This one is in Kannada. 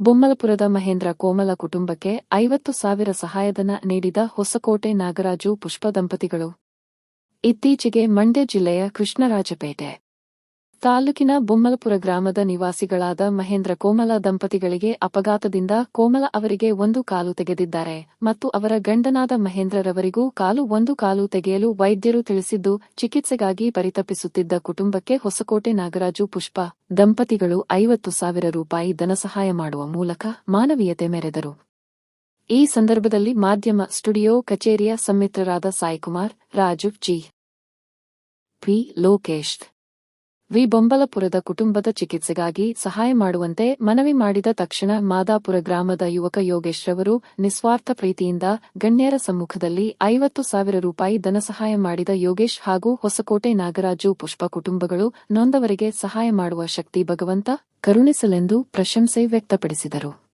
ಬೊಮ್ಮಲಪುರದ ಮಹೇಂದ್ರ ಕೋಮಲ ಕುಟುಂಬಕ್ಕೆ ಐವತ್ತು ಸಾವಿರ ಸಹಾಯಧನ ನೀಡಿದ ಹೊಸಕೋಟೆ ನಾಗರಾಜು ಪುಷ್ಪ ದಂಪತಿಗಳು ಇತ್ತೀಚೆಗೆ ಮಂಡ್ಯ ಜಿಲ್ಲೆಯ ಕೃಷ್ಣರಾಜಪೇಟೆ. ತಾಲೂಕಿನ ಬೊಮ್ಮಲಪುರ ಗ್ರಾಮದ ನಿವಾಸಿಗಳಾದ ಮಹೇಂದ್ರ ಕೋಮಲ ದಂಪತಿಗಳಿಗೆ ಅಪಘಾತದಿಂದ ಕೋಮಲ ಅವರಿಗೆ ಒಂದು ಕಾಲು ತೆಗೆದಿದ್ದಾರೆ ಮತ್ತು ಅವರ ಗಂಡನಾದ ಮಹೇಂದ್ರರವರಿಗೂ ಕಾಲು ಒಂದು ಕಾಲು ತೆಗೆಯಲು ವೈದ್ಯರು ತಿಳಿಸಿದ್ದು, ಚಿಕಿತ್ಸೆಗಾಗಿ ಪರಿತಪಿಸುತ್ತಿದ್ದ ಕುಟುಂಬಕ್ಕೆ ಹೊಸಕೋಟೆ ನಾಗರಾಜು ಪುಷ್ಪ, ದಂಪತಿಗಳು ಐವತ್ತು ಸಾವಿರ ರೂಪಾಯಿ ಧನಸಹಾಯ ಮಾಡುವ ಮೂಲಕ ಮಾನವೀಯತೆ ಮೆರೆದರು. ಈ ಸಂದರ್ಭದಲ್ಲಿ ಮಾಧ್ಯಮ ಸ್ಟುಡಿಯೋ ಕಚೇರಿಯ ಸಂಮಿತ್ರರಾದ Saikumar, Raju, G. P. Lokesh. V ಬೊಂಬಲಪುರದ ಕುಟುಂಬದ ಚಿಕಿತ್ಸೆಗಾಗಿ ಸಹಾಯ ಮಾಡುವಂತೆ ಮನವಿ ಮಾಡಿದ ತಕ್ಷಣ ಮಾದಾಪುರ ಗ್ರಾಮದ ಯುವಕ ಯೋಗೇಶ್ ರವರು ನಿಸ್ವಾರ್ಥ ಪ್ರೀತಿಯಿಂದ ಗಣ್ಯರ ಸಮ್ಮುಖದಲ್ಲಿ ಐವತ್ತು ಸಾವಿರ ರೂಪಾಯಿ ಧನಸಹಾಯ ಮಾಡಿದ ಯೋಗೇಶ್ ಹಾಗೂ ಹೊಸಕೋಟೆ ನಾಗರಾಜು ಪುಷ್ಪ ಕುಟುಂಬಗಳು ನೊಂದವರಿಗೆ ಸಹಾಯ ಮಾಡುವ ಶಕ್ತಿ ಭಗವಂತ ಕರುಣಿಸಲೆಂದು ಪ್ರಶಂಸೆ ವ್ಯಕ್ತಪಡಿಸಿದರು.